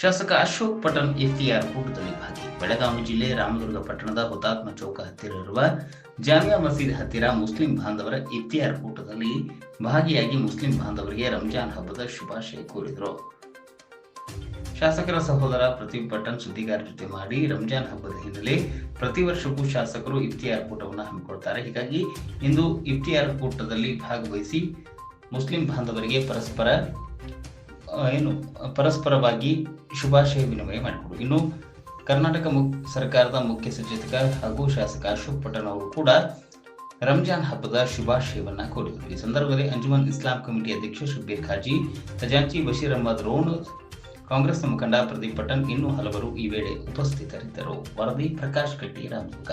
ಶಾಸಕ ಅಶೋಕ್ ಪಟನ್ ಎಫ್ಟಿಆರ್ ಕೂಟದಲ್ಲಿ ಭಾಗಿ ಬೆಳಗಾವಿ ಜಿಲ್ಲೆ ರಾಮದುರ್ಗ ಪಟ್ಟಣದ ಹುತಾತ್ಮ ಚೌಕ ಹತ್ತಿರ ಇರುವ ಜಾಮಿಯಾ ಮಸೀದ್ ಹತ್ತಿರ ಮುಸ್ಲಿಂ ಬಾಂಧವರ ಇಫ್ತಿಯಾರ್ ಕೂಟದಲ್ಲಿ ಭಾಗಿಯಾಗಿ ಮುಸ್ಲಿಂ ಬಾಂಧವರಿಗೆ ರಂಜಾನ್ ಹಬ್ಬದ ಶುಭಾಶಯ ಕೋರಿದರು. ಶಾಸಕರ ಸಹೋದರ ಪ್ರತಿಮ್ ಪಟ್ಟಣ್ ಸುದ್ದಿಗಾರರ ಜೊತೆ ಮಾಡಿ ರಂಜಾನ್ ಹಬ್ಬದ ಹಿನ್ನೆಲೆ ಪ್ರತಿ ವರ್ಷಕ್ಕೂ ಶಾಸಕರು ಇಫ್ತಿಯಾರ್ ಕೂಟವನ್ನು ಹಮ್ಮಿಕೊಳ್ತಾರೆ. ಹೀಗಾಗಿ ಇಂದು ಇಫ್ತಿಯಾರ್ ಕೂಟದಲ್ಲಿ ಭಾಗವಹಿಸಿ ಮುಸ್ಲಿಂ ಬಾಂಧವರಿಗೆ ಪರಸ್ಪರ ಏನು ಪರಸ್ಪರವಾಗಿ ಶುಭಾಶಯ ವಿನಿಮಯ ಮಾಡಿಕೊಡು. ಇನ್ನು ಕರ್ನಾಟಕ ಮುಕ್ ಸರ್ಕಾರದ ಮುಖ್ಯ ಸಚೇತಕ ಹಾಗೂ ಶಾಸಕ ಅಶೋಕ್ ಪಟ್ಟಣ್ ಅವರು ಕೂಡ ರಂಜಾನ್ ಹಬ್ಬದ ಶುಭಾಶಯವನ್ನ ಕೋರಿದರು. ಈ ಸಂದರ್ಭದಲ್ಲಿ ಅಂಜುಮನ್ ಇಸ್ಲಾಂ ಕಮಿಟಿ ಅಧ್ಯಕ್ಷ ಶುಬೀರ್ ಖಾಜಿ ಖಜಾಂಚಿ ಬಶೀರ್ ಅಹಮದ್ ರೋಣ್ ಕಾಂಗ್ರೆಸ್ನ ಮುಖಂಡ ಪ್ರದೀಪ್ ಪಟನ್ ಇನ್ನೂ ಹಲವರು ಈ ವೇಳೆ ಉಪಸ್ಥಿತರಿದ್ದರು. ವರದಿ ಪ್ರಕಾಶ್ ಕಟ್ಟಿ ರಾಮದುರ್ಗ.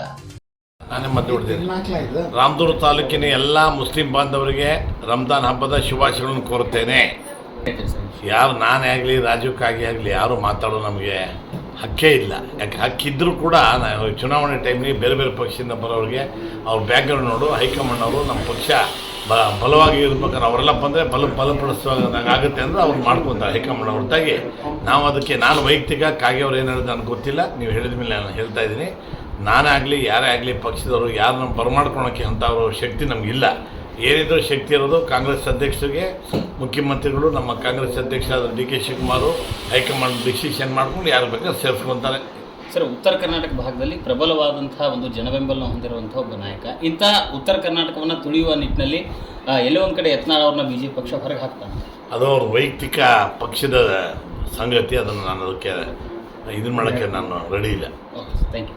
ನಾನೇ ಮದ್ದು ಹೊಡೆದಿದ್ದೆ ರಾಮದುರ್ಗ ತಾಲೂಕಿನ ಎಲ್ಲ ಮುಸ್ಲಿಂ ಬಾಂಧವರಿಗೆ ರಂಜಾನ್ ಹಬ್ಬದ ಶುಭಾಶಯಗಳನ್ನು ಕೋರುತ್ತೇನೆ. ಯಾರು ನಾನೇ ಆಗಲಿ ರಾಜೀವ್ಕಾಗಿ ಆಗಲಿ, ಯಾರು ಮಾತಾಡೋ ನಮಗೆ ಹಕ್ಕೇ ಇಲ್ಲ. ಯಾಕೆ ಹಕ್ಕಿದ್ದರೂ ಕೂಡ ನಾವು ಚುನಾವಣೆ ಟೈಮ್ಗೆ ಬೇರೆ ಬೇರೆ ಪಕ್ಷದಿಂದ ಬರೋರಿಗೆ ಅವ್ರ ಬ್ಯಾಕ್ಗ್ರೌಂಡ್ ನೋಡು, ಹೈಕಮಾಂಡ್ ಅವರು ನಮ್ಮ ಪಕ್ಷ ಬ, ಬಲವಾಗಿ ಇರ್ಬೇಕಾದ್ರೆ ಅವರೆಲ್ಲ ಬಂದರೆ ಬಲ, ಬಲಪಡಿಸುವಾಗ ಆಗುತ್ತೆ ಅಂದರೆ ಅವ್ರು ಮಾಡ್ಕೊತಾರೆ ಹೈಕಮಾಂಡ್ ಹೊರತಾಗಿ ನಾವು ಅದಕ್ಕೆ, ನಾನು ವೈಯಕ್ತಿಕ ಕಾಗೆ ಅವ್ರು ಏನು ಹೇಳಿದ್ರು ನನಗೆ ಗೊತ್ತಿಲ್ಲ. ನೀವು ಹೇಳಿದ ಮೇಲೆ ನಾನು ಹೇಳ್ತಾ ಇದ್ದೀನಿ. ನಾನೇ ಆಗಲಿ, ಯಾರೇ ಆಗಲಿ ಪಕ್ಷದವರು ಯಾರು ನಮ್ಮ ಬರಮಾಡ್ಕೊಳಕ್ಕೆ ಅಂತ ಅವ್ರ ಶಕ್ತಿ ನಮಗಿಲ್ಲ ಏನಿದ್ರು ಶಕ್ತಿ ಇರೋದು ಕಾಂಗ್ರೆಸ್ ಅಧ್ಯಕ್ಷರಿಗೆ. ಮುಖ್ಯಮಂತ್ರಿಗಳು ನಮ್ಮ ಕಾಂಗ್ರೆಸ್ ಅಧ್ಯಕ್ಷರಾದ D K Shivakumar high command decision ಮಾಡ್ಕೊಂಡು ಯಾರು ಬೇಕಾದ್ರೆ ಸೇರಿಸ್ಕೊತಾರೆ. ಸರ್ ಉತ್ತರ ಕರ್ನಾಟಕ ಭಾಗದಲ್ಲಿ ಪ್ರಬಲವಾದಂತಹ ಒಂದು ಜನಬೆಂಬಲ ಹೊಂದಿರುವಂತಹ ಒಬ್ಬ ನಾಯಕ. ಇಂಥ ಉತ್ತರ ಕರ್ನಾಟಕವನ್ನು ತುಳಿಯುವ ನಿಟ್ಟಿನಲ್ಲಿ ಎಲ್ಲೋ ಒಂದು ಕಡೆ ಯತ್ನಾಳ್ ಅವ್ರನ್ನ ಬಿ ಜೆ ಪಕ್ಷ ಹೊರಗೆ ಹಾಕ್ತಾನೆ ಅದು ಅವ್ರ ವೈಯಕ್ತಿಕ ಪಕ್ಷದ ಸಂಗತಿ ಅದನ್ನು ನಾನು ಅದಕ್ಕೆ ಇದನ್ನ ಮಾಡೋಕ್ಕೆ ನಾನು ರೆಡಿ ಇಲ್ಲ. ಓಕೆ ಥ್ಯಾಂಕ್ ಯು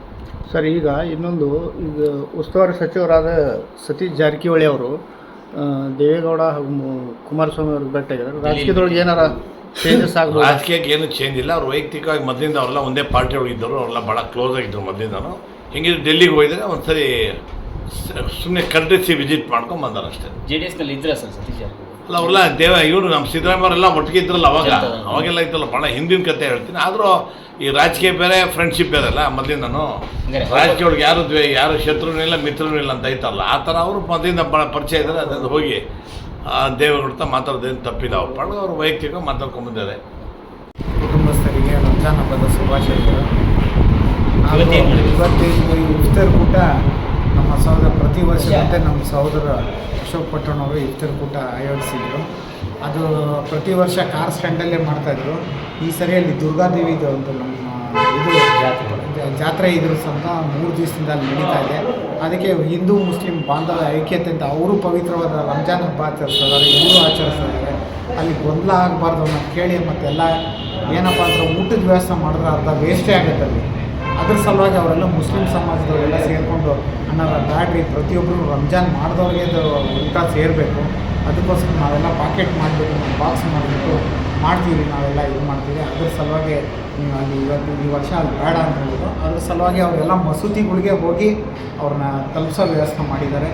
ಸರ್ ಈಗ ಇನ್ನೊಂದು ಈಗ ಉಸ್ತುವಾರಿ ಸಚಿವರಾದ ಸತೀಶ್ ಜಾರಕಿಹೊಳಿ ಅವರು ದೇವೇಗೌಡ ಹಾಗೂ ಕುಮಾರಸ್ವಾಮಿ ಅವ್ರಿಗೆ ಭೇಟಿಯಾಗಿದ್ದಾರೆ ರಾಜಕೀಯದೊಳಗೆ ಏನಾರ ಚೇಂಜಸ್ ಆಗೋ ರಾಜಕೀಯಕ್ಕೆ ಏನು ಚೇಂಜ್ ಇಲ್ಲ. ಅವ್ರು ವೈಯಕ್ತಿಕವಾಗಿ ಮೊದಲಿಂದ ಅವರೆಲ್ಲ ಒಂದೇ ಪಾರ್ಟಿ ಒಳಗಿದ್ದರು ಅವರೆಲ್ಲ ಭಾಳ ಕ್ಲೋಸ್ ಆಗಿದ್ದರು ಮೊದಲಿಂದನು. ಹಿಂಗಿದ್ರು ಡೆಲ್ಲಿಗೆ ಹೋಗಿದ್ರೆ ಒಂದ್ಸರಿ ಸುಮ್ಮನೆ ಕರೆಸಿ ವಿಸಿಟ್ ಮಾಡ್ಕೊಂಡು ಬಂದಾರಷ್ಟೇ. ಜೆ ಡಿ ಎಸ್ನಲ್ಲಿ ಇದ್ರ ಸರ್ ಸತೀಶ್ ಜಾರಕಿಹೊಳಿ? ಅಲ್ಲ ಅವರೆಲ್ಲ ದೇವ ಇವರು ನಮ್ಮ ಸಿದ್ದರಾಮಯ್ಯವರೆಲ್ಲ ಒಟ್ಟಿಗೆ ಇದ್ರಲ್ಲ ಅವಾಗ. ಅವಾಗೆಲ್ಲ ಇದ್ದಲ್ಲ ಭಾಳ ಹಿಂದಿನ ಕತೆ ಹೇಳ್ತೀನಿ. ಆದರೂ ಈ ರಾಜಕೀಯ ಬೇರೆ ಫ್ರೆಂಡ್ಶಿಪ್ ಬೇರೆ ಅಲ್ಲ ಮೊದಲಿಂದ ನಾನು. ರಾಜಕೀಯ ಒಳಗೆ ಯಾರು ದ್ವೇ ಯಾರು ಶತ್ರುನೂ ಇಲ್ಲ ಮಿತ್ರನೂ ಇಲ್ಲ ಅಂತ ಐತಲ್ಲ ಆ ಥರ ಅವರು ಮೊದಲಿಂದ ಭಾಳ ಪರಿಚಯ ಇದ್ದಾರೆ ಅದನ್ನು ಹೋಗಿ ಆ ದೇವೇಗೌಡ ಮಾತಾಡೋದೇನು ತಪ್ಪಿಲ್ಲ. ಅವ್ರು ಪಾಡು ಅವರು ವೈಯಕ್ತಿಕ ಮಾತಾಡ್ಕೊಂಡ್ಬಂದಿದ್ದಾರೆ ಕುಟುಂಬಸ್ಥರಿಗೆ ರಂಜಾನ್ ಹಬ್ಬದ ಶುಭಾಶಯಗಳು. ಇವತ್ತೇನ್ ಇಫ್ತಾರ್ ಕೂಟ ನಮ್ಮ ಸಹೋದರ ಪ್ರತಿ ವರ್ಷದಂತೆ ನಮ್ಮ ಸಹೋದರ ಅಶೋಕ್ ಪಟ್ಟಣ ಅವರು ಇಫ್ತಾರ್ ಕೂಟ ಆಯೋಜಿಸಿದ್ರು. ಅದು ಪ್ರತಿ ವರ್ಷ ಕಾರ್ ಸ್ಟ್ಯಾಂಡಲ್ಲೇ ಮಾಡ್ತಾಯಿದ್ರು ಈ ಸರಿಯಲ್ಲಿ ದುರ್ಗಾದೇವಿದು ಒಂದು ನಮ್ಮ ಇದು ಆ ಜಾತ್ರೆ ಇದ್ರ ಸಂತ ಮೂರು ದಿವಸದಿಂದ ಅಲ್ಲಿ ನಡೀತಾ ಇದೆ. ಅದಕ್ಕೆ ಹಿಂದೂ ಮುಸ್ಲಿಂ ಬಾಂಧವ ಐಕ್ಯತೆ ಅಂತ ಅವರು ಪವಿತ್ರವಾದ ರಂಜಾನ್ ಹಬ್ಬ ಆಚರಿಸ್ತಿದ್ದಾರೆ ಇವರು ಆಚರಿಸ್ತಿದ್ದಾರೆ ಅಲ್ಲಿ ಗೊಂದಲ ಆಗಬಾರ್ದು ಅನ್ನೋ ಕೇಳಿ ಮತ್ತೆಲ್ಲ ಏನಪ್ಪ ಅಂದ್ರೆ ಊಟದ ವ್ಯವಸ್ಥೆ ಮಾಡಿದ್ರೆ ಅರ್ಧ ವೇಸ್ಟೇ ಆಗುತ್ತೆ ಅಲ್ಲಿ. ಅದ್ರ ಸಲುವಾಗಿ ಅವರೆಲ್ಲ ಮುಸ್ಲಿಂ ಸಮಾಜದವರೆಲ್ಲ ಸೇರಿಕೊಂಡು ಅಣ್ಣ ಬ್ಯಾಡ್ರಿ ಪ್ರತಿಯೊಬ್ಬರು ರಂಜಾನ್ ಮಾಡಿದವ್ರಿಗೆ ಅದು ಊಟ ಸೇರಬೇಕು. ಅದಕ್ಕೋಸ್ಕರ ನಾವೆಲ್ಲ ಪಾಕೆಟ್ ಮಾಡಬೇಕು ಬಾಕ್ಸ್ ಮಾಡಬೇಕು ಮಾಡ್ತೀವಿ, ನಾವೆಲ್ಲ ಇದು ಮಾಡ್ತೀವಿ. ಅದ್ರ ಸಲುವಾಗಿ ನೀವು ಅಲ್ಲಿ ಇವತ್ತು ಈ ವರ್ಷ ಅಲ್ಲಿ ಬೇಡ ಅಂತ ಹೇಳಿದ್ರು ಅದ್ರ ಸಲುವಾಗಿ ಅವರೆಲ್ಲ ಮಸೂತಿಗಳಿಗೆ ಹೋಗಿ ಅವ್ರನ್ನ ತಲುಪಿಸೋ ವ್ಯವಸ್ಥೆ ಮಾಡಿದ್ದಾರೆ.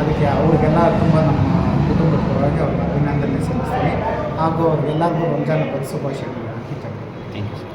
ಅದಕ್ಕೆ ಅವ್ರಿಗೆಲ್ಲ ತುಂಬ ನಮ್ಮ ಕುಟುಂಬದ ಪರವಾಗಿ ಅವ್ರಿಗೆ ಅಭಿನಂದನೆ ಸಲ್ಲಿಸ್ತೀನಿ. ಹಾಗೂ ಅವ್ರಿಗೆಲ್ಲರಿಗೂ ರಂಜಾನ್ ಶುಭಾಶಯಗಳು ಥ್ಯಾಂಕ್ ಯು